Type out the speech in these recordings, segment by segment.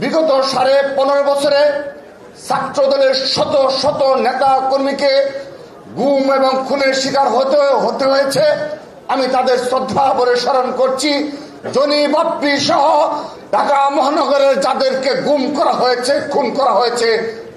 বিগত সাড়ে পনেরো বছরে ছাত্র দলের শত শত নেতা কর্মীকে গুম এবং খুনের শিকার হতে হতে হয়েছে। আমি তাদের শ্রদ্ধা ভরে স্মরণ করছি। জনি বাপ্পি সহ ঢাকা মহানগরের যাদেরকে গুম করা হয়েছে, খুন করা হয়েছে,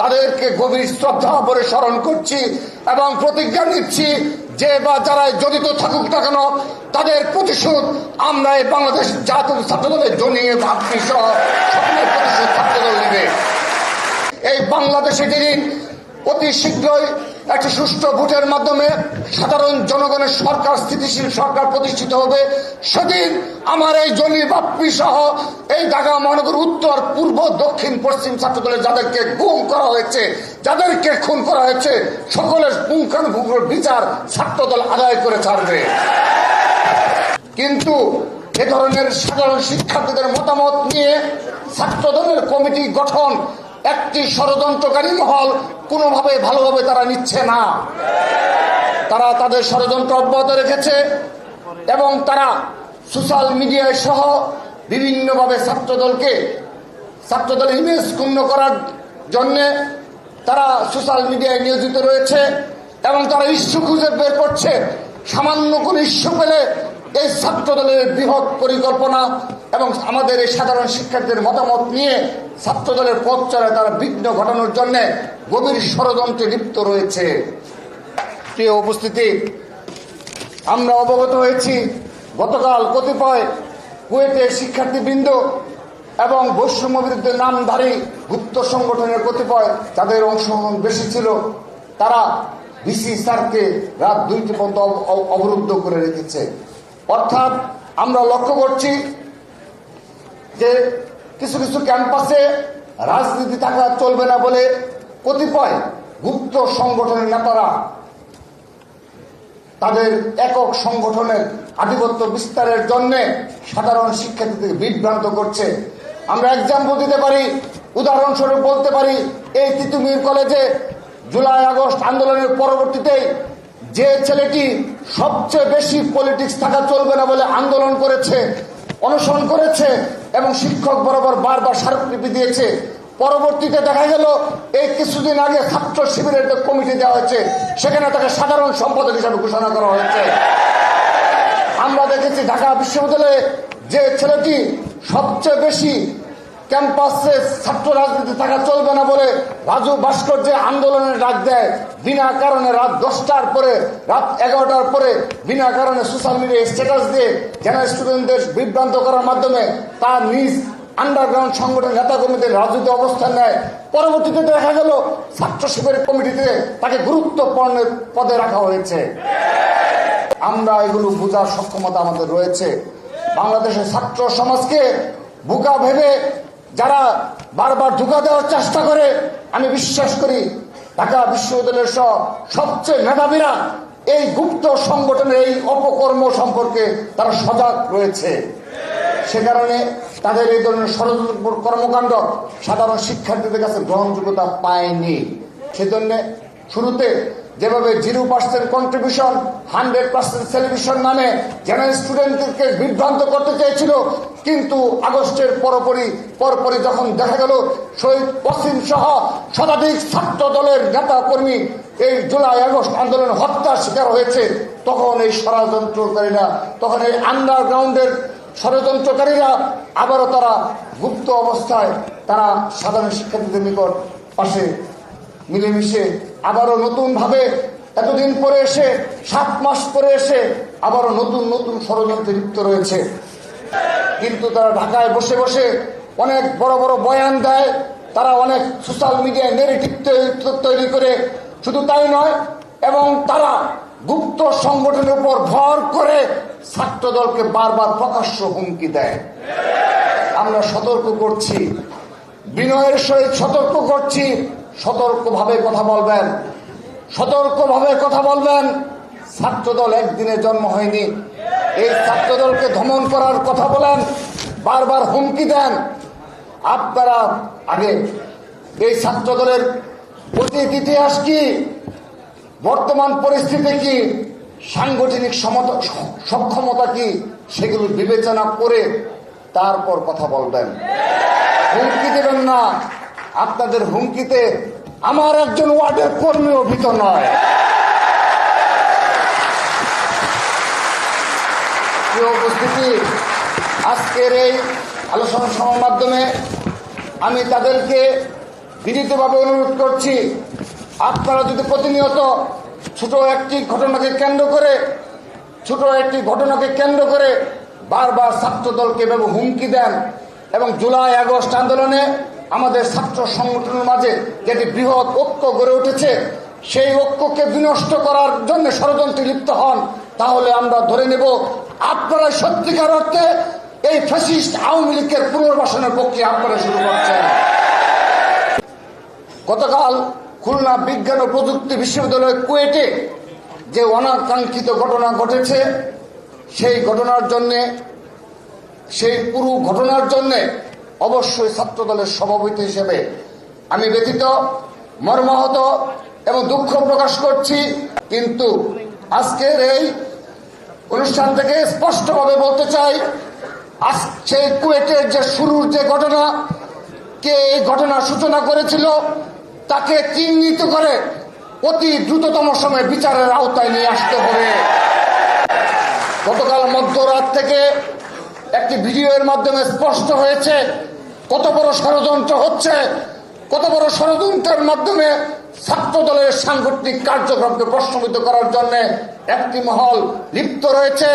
তাদেরকে গভীর শ্রদ্ধা ভরে স্মরণ করছি এবং প্রতিজ্ঞা নিচ্ছি যে বা যারা জড়িত থাকুক না কেন, তাদের প্রতিশোধ আমরা এই বাংলাদেশ জাতীয় ছাত্রদলের জনিয়ে ভাবছি সহ সকলের প্রতিশোধ ছাত্রদল নেবে। এই বাংলাদেশে যেদিন অতি শীঘ্রই একটি সুষ্ঠু ভোটের মাধ্যমে সাধারণ জনগণের সরকার, স্থিতিশীল সরকার প্রতিষ্ঠিত হবে। সেদিন আমার এই জলি বাপ্পি সহ এই ঢাকা মহানগর উত্তর, পূর্ব, দক্ষিণ, পশ্চিম ছাত্র দলের যাদেরকে গুম করা হয়েছে, যাদেরকে খুন করা হয়েছে, সকলের পুঙ্খানুপুঙ্খ বিচার ছাত্র দল আদায় করে ছাড়বে। কিন্তু এ ধরনের সাধারণ শিক্ষার্থীদের মতামত নিয়ে ছাত্র দলের কমিটি গঠন একটি ষড়যন্ত্রকারী মহল কোনোভাবে ভালোভাবে তারা নিচ্ছে না। তারা তাদের ষড়যন্ত্র অব্যাহত রেখেছে এবং তারা সোশ্যাল মিডিয়ায় সহ বিভিন্নভাবে ছাত্রদলকে ছাত্রদলের ইমেজ ক্ষুণ্ণ করার জন্যে তারা সোশ্যাল মিডিয়ায় নিয়োজিত রয়েছে এবং তারা ইস্যু খুঁজে বের করছে। সামান্য কোন ইস্যু পেলে এই ছাত্র দলের বৃহৎ পরিকল্পনা এবং আমাদের এই সাধারণ শিক্ষার্থীদের মতামত নিয়ে ছাত্র দলের পথ চলায় তারা বিঘ্ন ঘটানোর জন্য গভীর ষড়যন্ত্রে লিপ্ত রয়েছে। প্রিয় উপস্থিতি, আমরা অবগত হয়েছি গতকাল কতিপয় কুয়েতের শিক্ষার্থীবৃন্দ এবং বৈষম্য বিরুদ্ধে নামধারী গুপ্ত সংগঠনের কতিপয় যাদের অংশগ্রহণ বেশি ছিল, তারা বিসি স্যারকে রাত দুইটি পর্যন্ত অব- অব- অবরুদ্ধ করে রেখেছে। অর্থাৎ আমরা লক্ষ্য করছি যে কিছু কিছু ক্যাম্পাসে রাজনীতি থাকা চলবে না বলে কতিপয় গুপ্ত সংগঠনের নেতারা তাদের একক সংগঠনের আধিপত্য বিস্তারের জন্য সাধারণ শিক্ষার্থীদের বিভ্রান্ত করছে। আমরা এক্সাম্পল দিতে পারি, উদাহরণস্বরূপ বলতে পারি, এই তিতুমির কলেজে জুলাই, আগস্ট আন্দোলনের পরবর্তীতে যে ছেলেটি সবচেয়ে বেশি পলিটিক্স থাকা চলবে না বলে আন্দোলন করেছে, অনশন করেছে এবং শিক্ষক বরাবর বারবার স্মারকলিপি দিয়েছে। পরবর্তীতে দেখা গেল, এই কিছুদিন আগে ছাত্র শিবিরের যে কমিটি দেওয়া হয়েছে, সেখানে তাকে সাধারণ সম্পাদক হিসাবে ঘোষণা করা হয়েছে। আমরা দেখেছি ঢাকা বিশ্ববিদ্যালয়ে যে ছেলেটি সবচেয়ে বেশি ক্যাম্পাসে ছাত্র রাজনীতি থাকা চলবে না বলে রাজু ভাস্কর যে আন্দোলনের ডাক দেয়। বিনা কারণে রাত দশটার পরে, রাত এগারোটার পরে বিনা কারণে সোশ্যাল মিডিয়ায় স্ট্যাটাস দিয়ে জেনারেল স্টুডেন্টদের বিভ্রান্ত করার মাধ্যমে তার নিজ আন্ডারগ্রাউন্ড সংগঠন নেতা কর্মীদের রাজনীতি অবস্থান নেয়। পরবর্তীতে দেখা গেল, ছাত্র শিবির কমিটিতে তাকে গুরুত্বপূর্ণ পদে রাখা হয়েছে। আমরা এগুলো বোঝার সক্ষমতা আমাদের রয়েছে। বাংলাদেশের ছাত্র সমাজকে বুকা ভেবে যারা বারবার ধোকা দেওয়ার চেষ্টা করে, আমি বিশ্বাস করি ঢাকা বিশ্ববিদ্যালয়ের সহ সবচেয়ে মেধাবীরা এই গুপ্ত সংগঠনের এই অপকর্ম সম্পর্কে তারা সজাগ রয়েছে। সে কারণে তাদের এই ধরনের ষড়যন্ত্র কর্মকাণ্ড সাধারণ শিক্ষার্থীদের কাছে গ্রহণযোগ্যতা পায়নি। সেজন্য শুরুতে যেভাবে zero percent contribution hundred percent celebration নামে জেনারেল স্টুডেন্টদেরকে বিভ্রান্ত করতে চেয়েছিল, কিন্তু আগস্টের পরপরই পরপরই যখন দেখা গেল, শহীদ ওয়াসিম সহ শতাধিক ছাত্র দলের নেতা কর্মী এই জুলাই আগস্ট আন্দোলন হত্যার শিকার হয়েছে, তখন এই ষড়যন্ত্রকারীরা, তখন এই আন্ডারগ্রাউন্ডের ষড়যন্ত্রকারীরা আবারও তারা গুপ্ত অবস্থায় তারা সাধারণ শিক্ষার্থীদের নিকট পাশে মিলেমিশে আবারও নতুন ভাবে এতদিন পরে এসে, সাত মাস পরে এসে আবারও নতুন নতুন ষড়যন্ত্রে লিপ্ত রয়েছে। কিন্তু তারা ঢাকায় বসে বসে অনেক বড় বড় বয়ান দেয়, তারা অনেক সোশ্যাল মিডিয়ায় নেগেটিভ তৈরি করে। শুধু তাই নয়, এবং তারা গুপ্ত সংগঠনের উপর ভর করে ছাত্র দলকে বারবার প্রকাশ্য হুমকি দেয়। আমরা সতর্ক করছি, বিনয়ের সহিত সতর্ক করছি সতর্কভাবে কথা বলবেন। সতর্কভাবে কথা বলবেন। ছাত্রদল একদিনে জন্ম হয়নি। এই ছাত্রদলকে ধমন করার কথা বলেন। বারবার হুমকি দেন। আপনারা আগে এই ছাত্রদলের অতীত ইতিহাস কি? বর্তমান পরিস্থিতি কি? সাংগঠনিক সক্ষমতা কি? সেগুলো বিবেচনা করে তারপর কথা বলবেন। হুমকি দেবেন না। আপনাদের হুমকিতে আমার একজন ওয়ার্ডের কর্মীও ভীত নয়। উপস্থিতি, আজকের এই আলোচনা সভার মাধ্যমে আমি তাদেরকে বিনীতভাবে অনুরোধ করছি, আপনারা যদি প্রতিনিয়ত ছোট একটি ঘটনাকে কেন্দ্র করে, ছোট একটি ঘটনাকে কেন্দ্র করে বারবার ছাত্র দলকে এভাবে হুমকি দেন এবং জুলাই আগস্ট আন্দোলনে আমাদের ছাত্র সংগঠনের মাঝে যেটি বৃহৎ ঐক্য গড়ে উঠেছে, সেই ঐক্যকে বিনষ্ট করার জন্য ষড়যন্ত্রে লিপ্ত হন। তাহলে আমরা ধরে নেব, আপনারা সত্যিকার অর্থে এই ফ্যাসিস্ট আওয়ামী লীগের পুনর্বাসনের পক্ষে আপনারা শুরু করছেন। গতকাল খুলনা বিজ্ঞান ও প্রযুক্তি বিশ্ববিদ্যালয় কুয়েটে যে অনাকাঙ্ক্ষিত ঘটনা ঘটেছে, সেই ঘটনার জন্য, সেই পুরো ঘটনার জন্য অবশ্যই ছাত্রদলের সভাপতি হিসেবে আমি ব্যতীত মর্মাহত এবং দুঃখ প্রকাশ করছি। কিন্তু আজকের এই অনুষ্ঠান থেকে স্পষ্টভাবে বলতে চাই, আজ সেই কুয়েটের যে শুরুর যে ঘটনা, কে এই ঘটনার সূচনা করেছিল, তাকে চিহ্নিত করে অতি দ্রুততম সময়ে বিচারের আওতায় নিয়ে আসতে হবে। গতকাল মধ্যরাত থেকে একটি ভিডিওর মাধ্যমে স্পষ্ট হয়েছে কত বড় ষড়যন্ত্র হচ্ছে, কত বড় ষড়যন্ত্রের মাধ্যমে ছাত্র দলের সাংগঠনিক কার্যক্রমকে প্রশ্নবিদ্ধ করার জন্য একটি মহল লিপ্ত রয়েছে।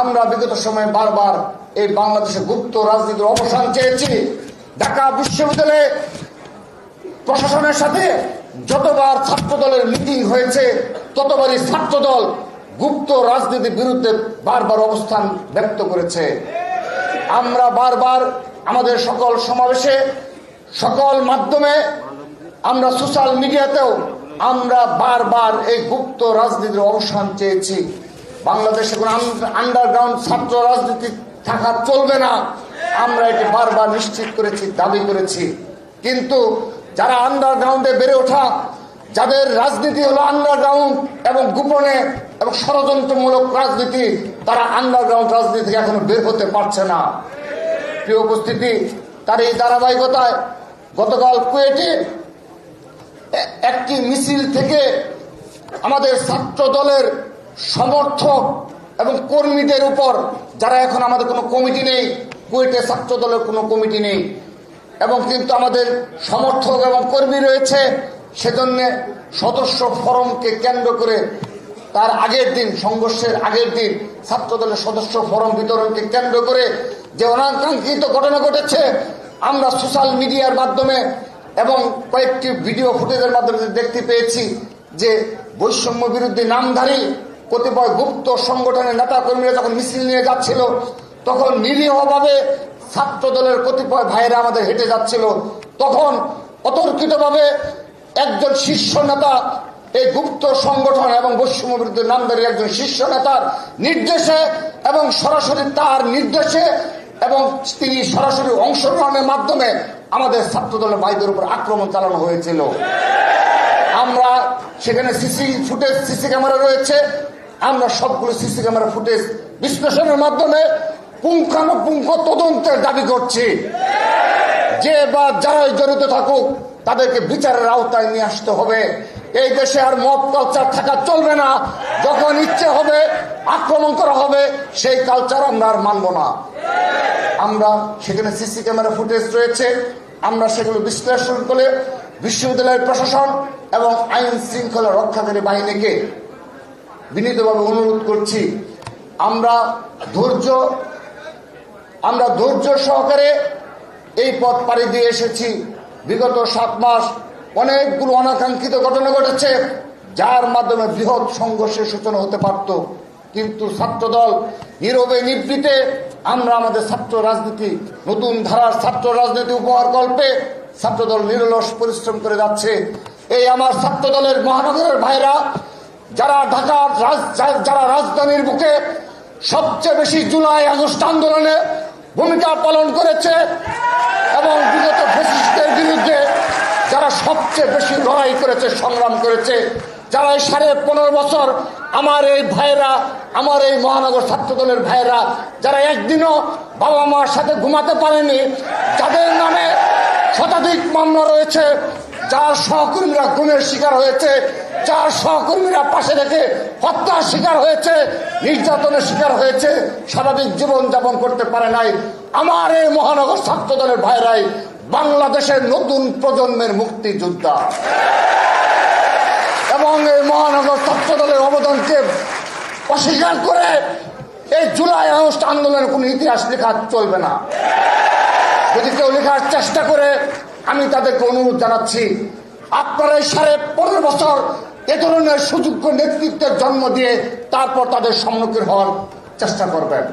আমরা বিগত সময়ে বারবার এই বাংলাদেশে গুপ্ত রাজনীতির অবসান চেয়েছি। ঢাকা বিশ্ববিদ্যালয়ে প্রশাসনের সাথে যতবার ছাত্র দলের মিটিং হয়েছে, ততবারই ছাত্র দল গুপ্ত রাজনীতির বিরুদ্ধে বারবার অবস্থান ব্যক্ত করেছে। আমরা বারবার আমাদের সকল সমাবেশে, সকল মাধ্যমে আমরা সোশ্যাল মিডিয়াতেও আমরা বারবার এই গুপ্ত রাজনীতির অবসান চেয়েছি। বাংলাদেশে কোনো আন্ডারগ্রাউন্ড ছাত্র রাজনীতি থাকা চলবে না। আমরা এটি বারবার নিশ্চিত করেছি, দাবি করেছি। কিন্তু যারা আন্ডারগ্রাউন্ডে বেড়ে ওঠা, যাদের রাজনীতি হলো আন্ডারগ্রাউন্ড এবং গোপনে এবং ষড়যন্ত্রমূলক রাজনীতি, তারা আন্ডারগ্রাউন্ড রাজনীতি এখনও বের হতে পারছে না। প্রিয় উপস্থিতি তার এই ধারাবাহিকতায় গতকাল কুয়েটে একটি মিছিল থেকে আমাদের ছাত্র দলের সমর্থক এবং কর্মীদের উপর, যারা এখন আমাদের কোনো কমিটি নেই, কুয়েটে ছাত্র দলের কোনো কমিটি নেই, এবং কিন্তু আমাদের সমর্থক এবং কর্মী রয়েছে, সেজন্য সদস্য ফরমকে কেন্দ্র করে তার আগের দিন, সংঘর্ষের আগের দিন ছাত্র দলের সদস্য ফরম বিতরণকে কেন্দ্র করে যে অনাকাঙ্ক্ষিত ঘটনা ঘটেছে, আমরা সোশ্যাল মিডিয়ার মাধ্যমে এবং কয়েকটি ভিডিও ফুটেজের মাধ্যমে দেখতে পেয়েছি যে বৈষম্য বিরুদ্ধে নামধারী কতিপয় গুপ্ত সংগঠনের নেতা কর্মীরা যখন মিছিল নিয়ে যাচ্ছিল, তখন নিরীহভাবে ছাত্র দলের কতিপয় ভাইরা আমাদের হেঁটে যাচ্ছিল। তখন অতর্কিতভাবে একজন শীর্ষ নেতা এই গুপ্ত সংগঠন এবং বৈষম্য বিরুদ্ধে নামদারি একজন শীর্ষ নেতার নির্দেশে এবং সরাসরি তার নির্দেশে এবং তিনি সরাসরি অংশগ্রহণের মাধ্যমে আমাদের ছাত্র দলের ভাইদের উপর আক্রমণ চালানো হয়েছিল। আমরা সেখানে সিসি ফুটেজ, সিসি ক্যামেরা রয়েছে। আমরা সবগুলো সিসি ক্যামেরা ফুটেজ বিশ্লেষণের মাধ্যমে পুঙ্খানুপুঙ্খ তদন্তের দাবি করছি। যে বা যারাই জড়িত থাকুক, তাদেরকে বিচারের আওতায় নিয়ে আসতে হবে। এই দেশে আর মব কালচার থাকা চলবে না। যখন ইচ্ছে হবে, আক্রমণ করা হবে, সেই কালচার আমরা আর মানব না। আমরা সেখানে সিসি ক্যামেরা ফুটেজ রয়েছে। আমরা সেগুলো বিশ্লেষণ করে বিশ্ববিদ্যালয়ের প্রশাসন এবং আইন শৃঙ্খলা রক্ষাকারী বাহিনীকে বিনীতভাবে অনুরোধ করছি, আমরা ধৈর্য আমরা ধৈর্য সহকারে এই পথ পাড়ি দিয়ে এসেছি। বিগত সাত মাস অনেকগুলো অনাকাঙ্ক্ষিত ঘটনা ঘটেছে, যার মাধ্যমে বৃহৎ সংঘর্ষের সূচনা হতে পারত। কিন্তু ছাত্রদল নীরবে নিবৃতে, আমরা আমাদের ছাত্র রাজনীতি, নতুন ধারার ছাত্র রাজনীতি উপহার কল্পে ছাত্রদল নিরলস পরিশ্রম করে যাচ্ছে। এই আমার ছাত্রদলের মহানগরের ভাইরা, যারা ঢাকার যারা রাজধানীর বুকে সবচেয়ে বেশি জুলাই আগস্ট আন্দোলনে ভূমিকা পালন করেছে এবং বিগত ফেসিস্টের বিরুদ্ধে যারা সবচেয়ে বেশি লড়াই করেছে, সংগ্রাম করেছে, যারা এই সাড়ে পনেরো বছর আমার এই ভাইরা আমার এই মহানগর ছাত্র দলের ভাইরা যারা একদিনও বাবা মার সাথে ঘুমাতে পারেনি, যাদের নামে শতাধিক মামলা রয়েছে, যার সহকর্মীরা গুণের শিকার হয়েছে, যার সহকর্মীরা পাশে রেখে হত্যার শিকার হয়েছে, নির্যাতনের শিকার হয়েছে, স্বাভাবিক জীবন যাপন করতে পারে নাই। আমার এই মহানগর ছাত্র দলের ভাইরাই বাংলাদেশের নতুন প্রজন্মের মুক্তিযোদ্ধা। এবং এই মহানগর ছাত্র দলের অবদানকে অস্বীকার করে এই জুলাই আগস্ট আন্দোলনের কোনো ইতিহাস লেখা চলবে না। যদি কেউ লেখার চেষ্টা করে, আমি তাদেরকে অনুরোধ জানাচ্ছি, আপনারা এই সাড়ে পনেরো বছর এ ধরনের সুযোগ্য নেতৃত্বের জন্ম দিয়ে তারপর তাদের সম্মুখীন হওয়ার চেষ্টা করবেন।